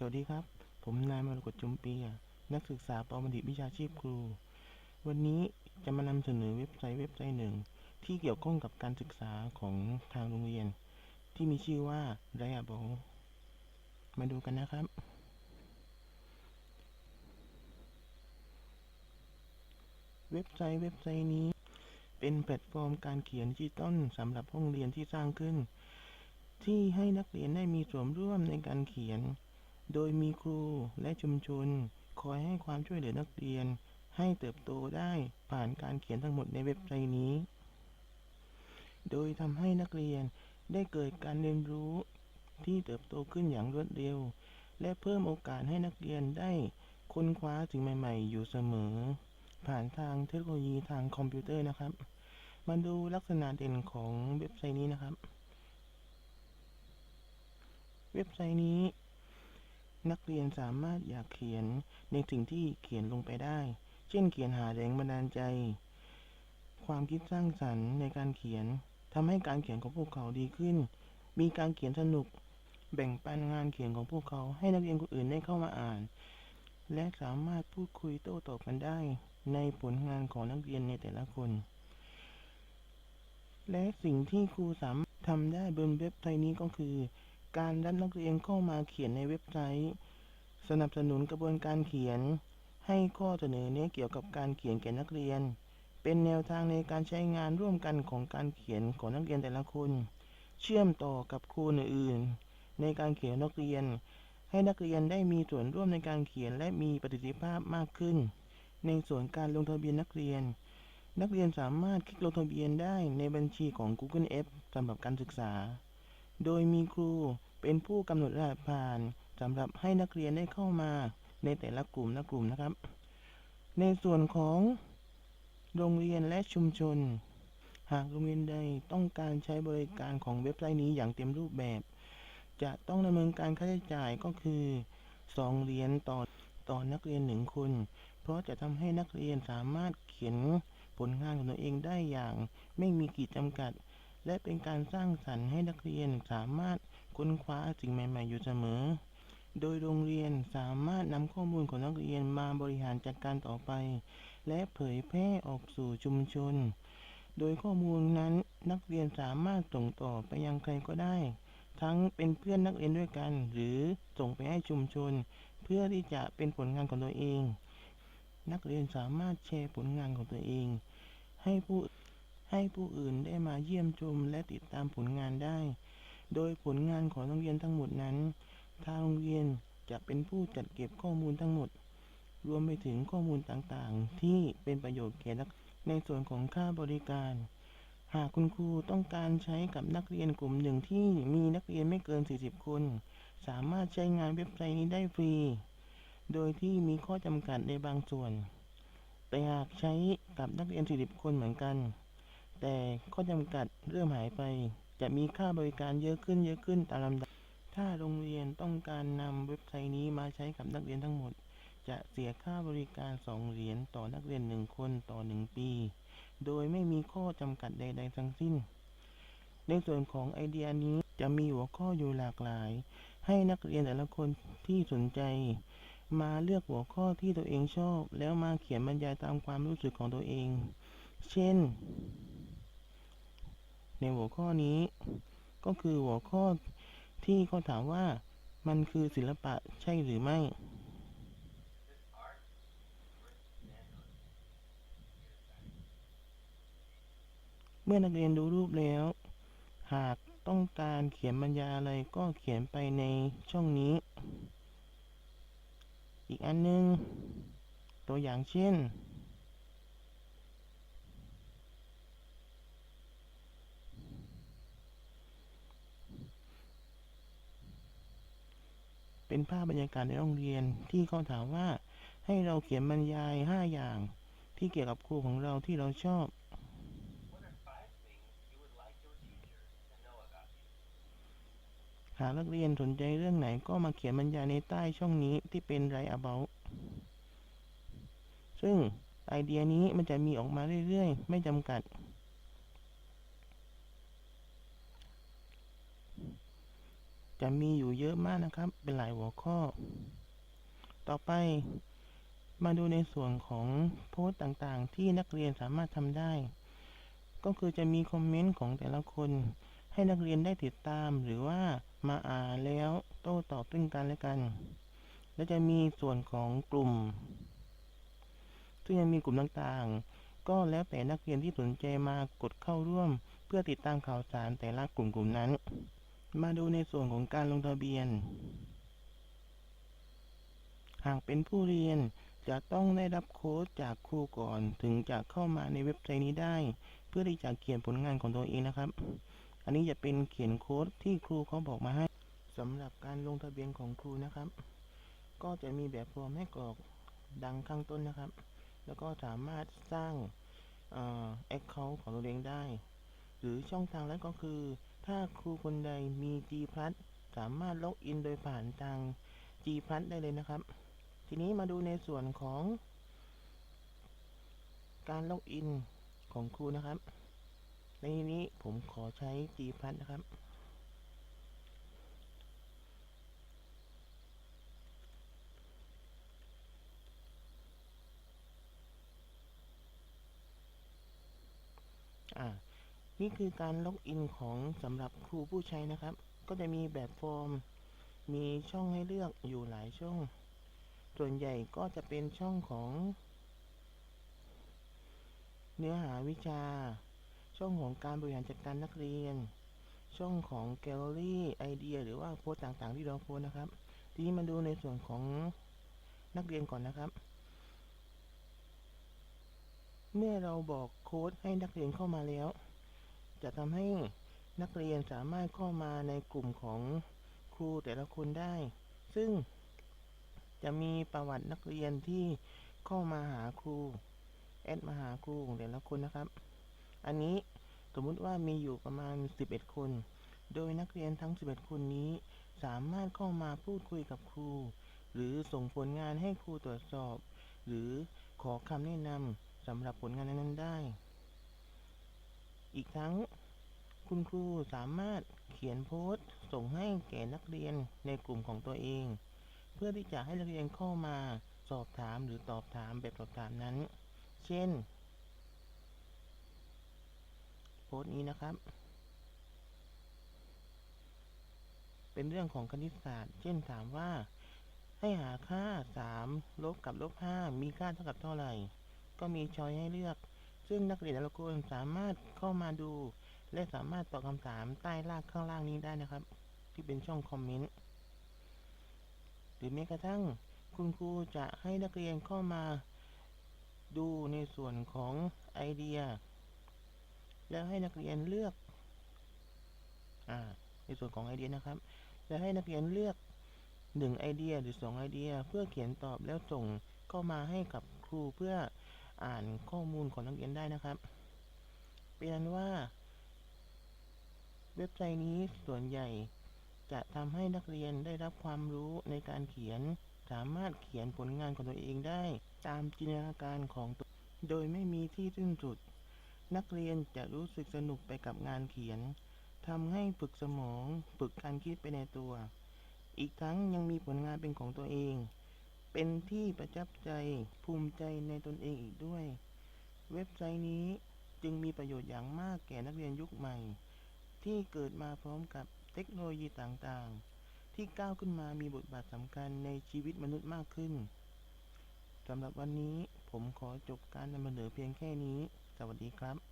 สวัสดีครับ ผมนายมรกตจุมเปียนักศึกษาปอบัณฑิตวิชาชีพครู วันนี้จะมานำเสนอเว็บไซต์เว็บไซต์หนึ่ง ที่เกี่ยวข้องกับการศึกษาของทางโรงเรียน ที่มีชื่อว่า r i a b l e มาดูกันนะครับ เว็บไซต์เว็บไซต์นี้ เป็นแพลตฟอร์มการเขียนดิจิตอลสำหรับห้องเรียนที่สร้างขึ้น ที่ให้นักเรียนได้มีส่วนร่วมในการเขียน โดยมีครูและชุมชน คอยให้ความช่วยเหลือนักเรียน ให้เติบโตได้ผ่านการเขียนทั้งหมดในเว็บไซต์นี้ โดยทำให้นักเรียนได้เกิดการเรียนรู้ที่เติบโตขึ้นอย่างรวดเร็ว และเพิ่มโอกาสให้นักเรียนได้ค้นคว้าสิ่งใหม่ ๆ อยู่เสมอ ผ่านทางเทคโนโลยีทางคอมพิวเตอร์นะครับ มาดูลักษณะเด่นของเว็บไซต์นี้นะครับ เว็บไซต์นี้ นักเรียนสามารถอยากเขียนในสิ่งที่เขียนลงไปได้ เช่น เขียนหาแรงบันดาลใจ ความคิดสร้างสรรค์ในการเขียนทำให้การเขียนของพวกเขาดีขึ้น มีการเขียนสนุก แบ่งปันงานเขียนของพวกเขาให้นักเรียนคนอื่นได้เข้ามาอ่าน และสามารถพูดคุยโต้ตอบกันได้ ในผลงานของนักเรียนในแต่ละคน และสิ่งที่ครูสามารถทำได้บนเว็บไซต์นี้ก็คือ การรับนักเรียนเข้ามาเขียนในเว็บไซต์ สนับสนุนกระบวนการเขียน ให้ข้อเสนอแนะเกี่ยวกับการเขียนแก่นักเรียน เป็นแนวทางในการใช้งานร่วมกันของการเขียนของนักเรียนแต่ละคน เชื่อมต่อกับครูอื่นๆในการเขียนนักเรียน ให้นักเรียนได้มีส่วนร่วมในการเขียนและมีประสิทธิภาพมากขึ้น ในส่วนการลงทะเบียนนักเรียน นักเรียนสามารถคลิกลงทะเบียนได้ในบัญชีของ Google F สำหรับการศึกษา โดยมีครูเป็นผู้กำหนดรหัสผ่านสำหรับให้นักเรียนได้เข้ามาในแต่ละกลุ่มละกลุ่มนะครับ ในส่วนของโรงเรียนและชุมชน หากโรงเรียนใดต้องการใช้บริการของเว็บไซต์นี้อย่างเต็มรูปแบบ จะต้องดำเนินการค่าใช้จ่ายก็คือ 2 เหรียญต่อต่อนักเรียนหนึ่งคน เพราะจะทำให้นักเรียนสามารถเขียนผลงานของตัวเองได้อย่าง ไม่มีขีดจำกัด และเป็นการสร้างสรรค์ให้นักเรียนสามารถค้นคว้าสิ่งใหม่ ๆ อยู่เสมอ โดยโรงเรียนสามารถนำข้อมูลของนักเรียนมาบริหารจัดการต่อไป และเผยแพร่ออกสู่ชุมชน โดยข้อมูลนั้นนักเรียนสามารถส่งต่อไปยังใครก็ได้ ทั้งเป็นเพื่อนนักเรียนด้วยกัน หรือส่งไปให้ชุมชน เพื่อที่จะเป็นผลงานของตัวเอง นักเรียนสามารถแชร์ผลงานของตัวเอง ให้ผู้ ให้ผู้อื่นได้มาเยี่ยมชมและติดตามผลงานได้ โดยผลงานของโรงเรียนทั้งหมดนั้น ทางโรงเรียนจะเป็นผู้จัดเก็บข้อมูลทั้งหมด รวมไปถึงข้อมูลต่างๆ ที่เป็นประโยชน์แก่นักในส่วนของค่าบริการ หากคุณครูต้องการใช้กับนักเรียนกลุ่มหนึ่งที่มีนักเรียนไม่เกิน 40 คน สามารถใช้งานเว็บไซต์นี้ได้ฟรี โดยที่มีข้อจำกัดในบางส่วน แต่หากใช้กับนักเรียน 40 คนเหมือนกัน แต่ข้อจำกัดเริ่มหายไป จะมีค่าบริการเยอะขึ้นเยอะขึ้นตามลำดับ ถ้าโรงเรียนต้องการนำเว็บไซต์นี้มาใช้กับนักเรียนทั้งหมด จะเสียค่าบริการ 2 เหรียญต่อนักเรียน 1 คนต่อ 1 ปี โดยไม่มีข้อจำกัดใด ๆ ทั้งสิ้น ในส่วนของไอเดียนี้จะมีหัวข้ออยู่หลากหลาย ให้นักเรียนแต่ละคนที่สนใจ มาเลือกหัวข้อที่ตัวเองชอบ แล้วมาเขียนบรรยายตามความรู้สึกของตัวเอง เช่น ในหัวข้อนี้ ก็คือหัวข้อที่เขาถามว่ามันคือศิลปะใช่หรือไม่ เมื่อนักเรียนดูรูปแล้ว หากต้องการเขียนบรรยายอะไรก็เขียนไปในช่องนี้ อีกอันหนึง ตัวอย่างเช่น เป็นภาพบรรยากาศในโรงเรียนที่เขาถามว่า ให้เราเขียนบรรยาย 5 อย่าง ที่เกี่ยวกับครูของเราที่เราชอบ หากนักเรียนสนใจเรื่องไหนก็มาเขียนบรรยายในใต้ช่องนี้ที่เป็น Write About ซึ่งไอเดียนี้มันจะมีออกมาเรื่อยๆ ไม่จำกัด จะมีอยู่เยอะมากนะครับ เป็นหลายหัวข้อ ต่อไป มาดูในส่วนของโพสต์ต่างๆ ที่นักเรียนสามารถทำได้ ก็คือจะมีคอมเมนต์ของแต่ละคน ให้นักเรียนได้ติดตามหรือว่ามาอ่านแล้วโต้ตอบซึ่งกันและกัน และจะมีส่วนของกลุ่ม ซึ่งยังมีกลุ่มต่างๆ ก็แล้วแต่นักเรียนที่สนใจมากดเข้าร่วม เพื่อติดตามข่าวสารแต่ละกลุ่มกลุ่มนั้น มาดูในส่วนของการลงทะเบียน หากเป็นผู้เรียนจะต้องได้รับโค้ดจากครูก่อนถึงจะเข้ามาในเว็บไซต์นี้ได้ เพื่อที่จะเขียนผลงานของตัวเองนะครับ อันนี้จะเป็นเขียนโค้ดที่ครูเขาบอกมาให้สำหรับการลงทะเบียนของครูนะครับ ก็จะมีแบบฟอร์มให้กรอกดังข้างต้นนะครับ แล้วก็สามารถสร้างเอ่อ account ของตัวเองได้ หรือช่องทางแรกก็คือ ถ้าครูคนใดมี G+ สามารถล็อกอินโดยผ่านทาง G+ ได้เลยนะครับ ทีนี้มาดูในส่วนของ การล็อกอินของครูนะครับ ในนี้ผมขอใช้ G+ นะครับอ่า นี่คือการล็อกอินของสำหรับครูผู้ใช้นะครับ ก็จะมีแบบฟอร์ม มีช่องให้เลือกอยู่หลายช่อง ส่วนใหญ่ก็จะเป็นช่องของ เนื้อหาวิชา ช่องของการบริหารจัดการนักเรียน ช่องของแกลเลอรี่ไอเดียหรือว่าโพสต์ต่างๆที่เราโพสต์นะครับ ทีนี้มาดูในส่วนของนักเรียนก่อนนะครับเมื่อเราบอกโค้ดให้นักเรียนเข้ามาแล้ว จะทำให้นักเรียนสามารถเข้ามาในกลุ่มของครูแต่ละคนได้ ซึ่งจะมีประวัตินักเรียนที่เข้ามาหาครู แอดมาหาครูของแต่ละคนนะครับ อันนี้สมมุติว่ามีอยู่ประมาณ 11 คน โดยนักเรียนทั้ง 11 คนนี้ สามารถเข้ามาพูดคุยกับครู หรือส่งผลงานให้ครูตรวจสอบ หรือขอคำแนะนำสำหรับผลงานนั้นๆได้ อีกทั้งคุณครูสามารถเขียนโพสต์ ส่งให้แก่นักเรียนในกลุ่มของตัวเอง เพื่อที่จะให้นักเรียนเข้ามาสอบถามหรือตอบถามแบบสอบถามนั้น เช่น โพสต์นี้นะครับ เป็นเรื่องของคณิตศาสตร์ เช่นถามว่า ให้หาค่า 3 ลบกับลบ 5 มีค่าเท่ากับเท่าไหร่ ก็มีช้อยให้เลือก ซึ่งนักเรียนแต่ละคนสามารถเข้ามาดู และสามารถตอบคำถามใต้ล่างข้างล่างนี้ได้นะครับ ที่เป็นช่องคอมเมนต์หรือแม้กระทั่งคุณครูจะให้นักเรียนเข้ามาดูในส่วนของไอเดีย แล้วให้นักเรียนเลือกอในส่วนของไอเดียนะครับ แล้วให้นักเรียนเลือกหนึ่งไอเดียหรือสองไอเดีย เพื่อเขียนตอบแล้วส่งเข้ามาให้กับครูเพื่อ อ่านข้อมูลของนักเรียนได้นะครับ เป็นนั้นว่า เว็บไซต์นี้ส่วนใหญ่จะทำให้นักเรียนได้รับความรู้ในการเขียน สามารถเขียนผลงานของตัวเองได้ ตามจินตนาการของตัว โดยไม่มีที่สิ้นสุด นักเรียนจะรู้สึกสนุกไปกับงานเขียนทำให้ฝึกสมอง ฝึกการคิดไปในตัว อีกทั้งยังมีผลงานเป็นของตัวเอง เป็นที่ประทับใจภูมิใจในตนเองอีกด้วย เว็บไซต์นี้จึงมีประโยชน์อย่างมากแก่นักเรียนยุคใหม่ ที่เกิดมาพร้อมกับเทคโนโลยีต่างๆ ที่ก้าวขึ้นมามีบทบาทสำคัญในชีวิตมนุษย์มากขึ้นสำหรับวันนี้ผมขอจบการนำเสนอเพียงแค่นี้ สวัสดีครับ